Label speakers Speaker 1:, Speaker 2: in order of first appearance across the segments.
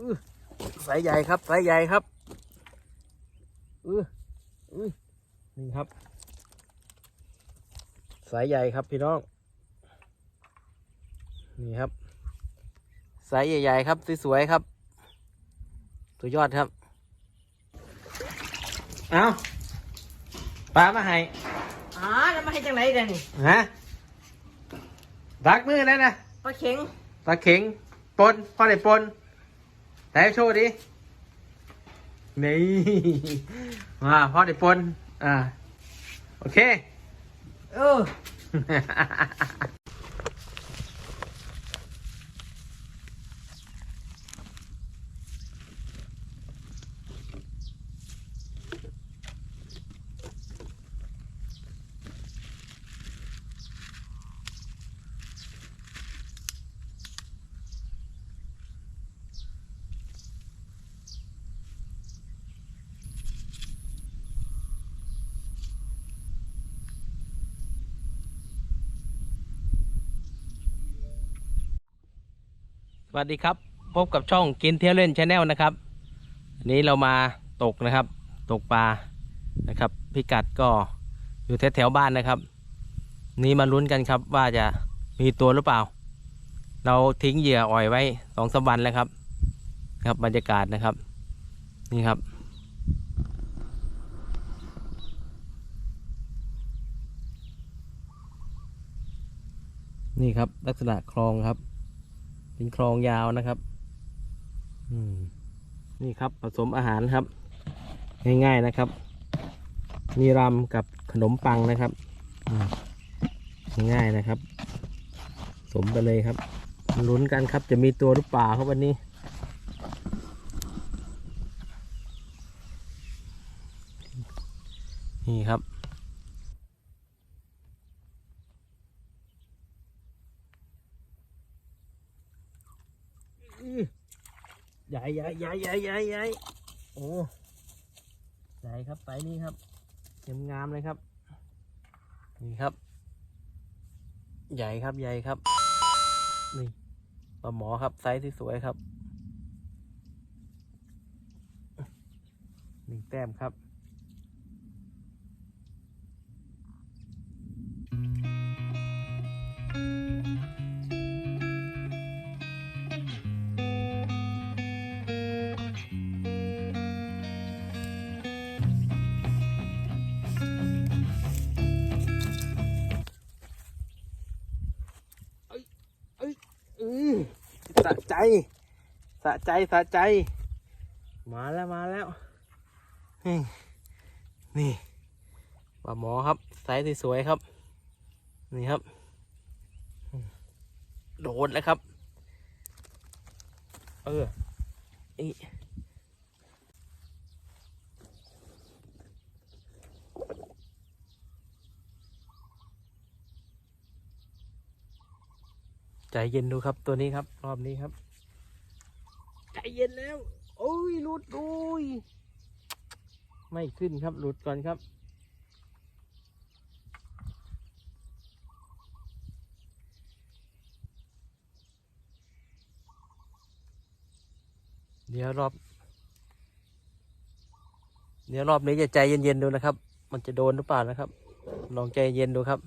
Speaker 1: อสายใหญ่ครับสายใหญ่ครับอืออือนี่ครับ สายใหญ่ครับพี่น้อง นี่ครับ สายใหญ่ๆครับสวยๆครับ สุดยอดครับ เอาปลามาให้
Speaker 2: อ๋อแล้วมาให้จังไรกันนี่
Speaker 1: ฮะรักมือแล้วนะ
Speaker 2: ปลาเข็ง
Speaker 1: ปลาเข็งปนพ่อไหนปน แต่โชว์ดิ นี่ มาพ่อไหนปนอ่า โอเค
Speaker 2: เออ
Speaker 1: วัสดีครับ พบกับช่องกินเที่ยวเล่นชาแนลนะครับวันนี้เรามาตกนะครับ ตกปลานะครับ พิกัดก็อยู่แถวแถวบ้านนะครับ นี้มาลุ้นกันครับว่าจะมีตัวหรือเปล่า เราทิ้งเหยื่ออ่อยไว้สองสามวันแล้วครับ ครับบรรยากาศนะครับ นี่ครับ นี่ครับลักษณะคลองครับ เป็นคลองยาวนะครับอืมนี่ครับผสมอาหารครับ ง่ายๆนะครับ มีรำกับขนมปังนะครับง่ายนะครับ สมไปเลยครับลุ้นกันครับจะมีตัวหรือเปล่าครับวันนี้นี่ครับ ใหญ่ใหญ่ใหญ่ใหญ่ใหญ่ใหญ่โอ้ใหญ่ครับไซนี้ครับเต็มงามเลยครับ นี่ครับ ใหญ่ครับใหญ่ครับ นี่ปลาหมอครับไซส์ที่สวยครับหนึ่งแต้มครับอืะใจ สะใจ สะใจ มาแล้วมาแล้ว นี่นี่ปลาหมอครับไซส์ที่สวยครับ นี่ครับ โดดแล้วครับ เอออี ใจเย็นดูครับตัวนี้ครับ รอบนี้ครับ ใจเย็นแล้ว โอ้ยหลุดโอ้ยไม่ขึ้นครับหลุดก่อนครับเดี๋ยวรอบ เดี๋ยวรอบนี้จะใจเย็นๆดูนะครับ มันจะโดนหรือเปล่านะครับ ลองใจเย็นดูครับ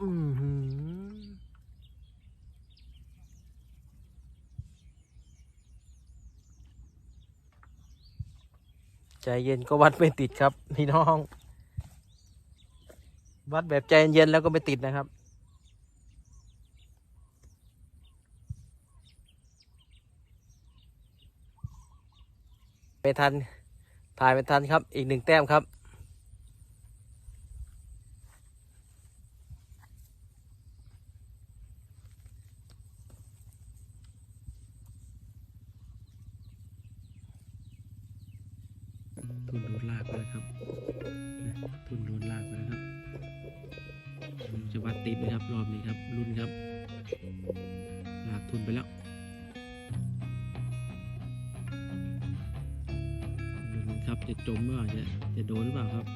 Speaker 1: อือหือใจเย็นก็วัดไม่ติดครับพี่น้อง วัดแบบใจเย็นแล้วก็ไม่ติดนะครับไม่ทันถ่ายไม่ทันครับ อีกหนึ่งแต้มครับ ติดนะครับ รอบนี้ครับรุ่นครับลากทุนไปแล้วรุ่นครับจะจมหรือเปล่าจะจะโดนหรือเปล่าครับ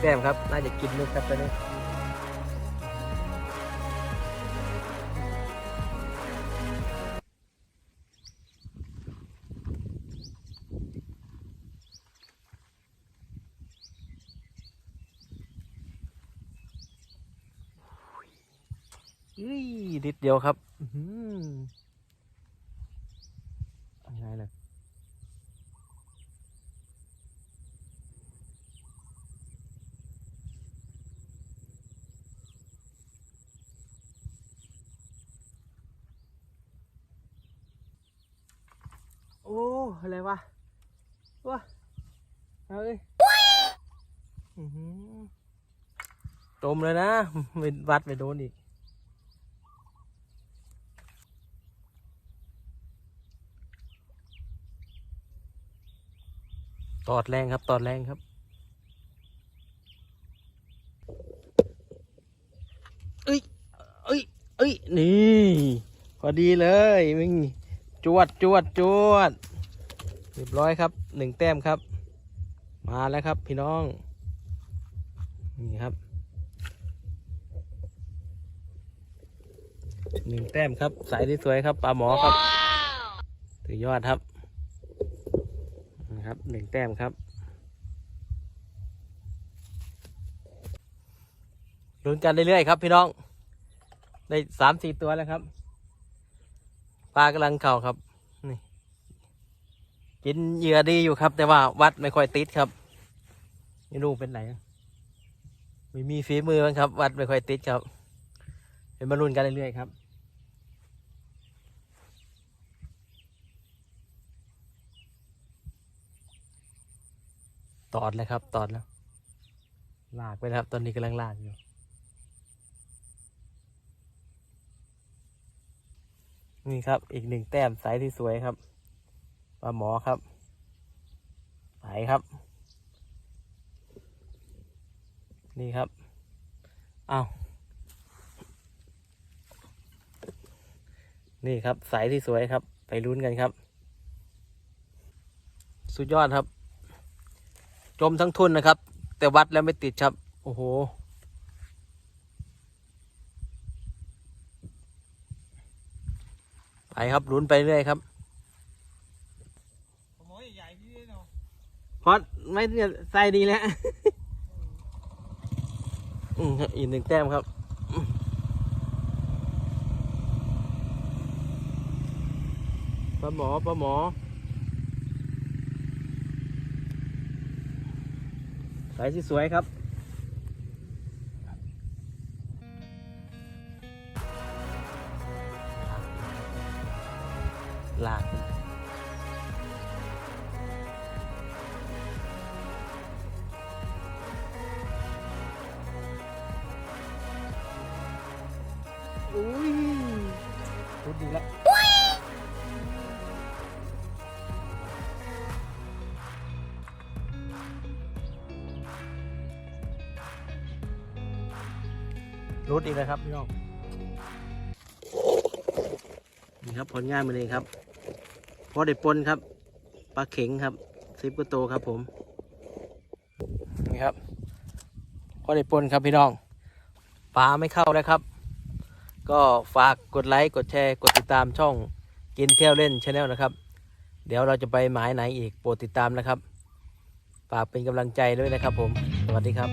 Speaker 1: แต้มครับ น่าจะกินลูกครับตัวนี้อุ้ยนิดเดียวครับ อื้อหือยังไงล่ะ โอะไรวะวะเอาเลยอื้อหือจมเลยนะไม่วัดไปโดนอีกตอดแรงครับ ตอดแรงครับเอ้ยเอ้ยเอ้ยนี่ พอดีเลยมึงจวดจวดจวด รียบร้อยครับหนึ่งแต้มครับ มาแล้วครับพี่น้อง นี่ครับหนึ่งแต้มครับ สายที่สวยครับปลาหมอครับถือยอดครับนะครับหนึ่งแต้มครับลุ้นกันเรื่อยๆครับพี่น้อง ได้สามสี่ตัวแล้วครับปลากำลังเข่าครับ กินเหยื่อดีอยู่ครับ แต่ว่าวัดไม่ค่อยติดครับไม่รู้เป็นไหนไม่มีฝีมือมั้งครับ วัดไม่ค่อยติดครับ เป็นมาลุ้นกันเรื่อยๆครับตอดเลยครับ ตอดแล้ว ลากไปแล้วครับ ตอนนี้กำลังลากอยู่ นี่ครับ อีกหนึ่งแต้มสายที่สวยครับ ปลาหมอครับ ไปครับ นี่ครับ เอ้านี่ครับสายที่สวยครับ ไปลุ้นกันครับ สุดยอดครับ จมทั้งทุนนะครับ แต่วัดแล้วไม่ติดครับ โอ้โหไปครับลุ้นไปเรื่อยครับ พอดไม่ใส่ดีแล้วอืมอีกหนึ่งแต้มครับปลาหมอปลาหมอสายสวยครับ อุ้ยรุดดีแล้วรุดอีกแล้วครับพี่น้องนี่ครับผลงานมันเองครับ พอได้ปนครับปลาเข็งครับซิปกว่าโตครับผม นี่ครับ พอได้ปนครับพี่น้องปลาไม่เข้าแล้วครับ ก็ฝากกดไลค์กดแชร์กดติดตามช่องกินเที่ยวเล่นชาแนลนะครับ เดี๋ยวเราจะไปหมายไหนอีกโปรดติดตามนะครับฝากเป็นกำลังใจด้วยนะครับผม สวัสดีครับ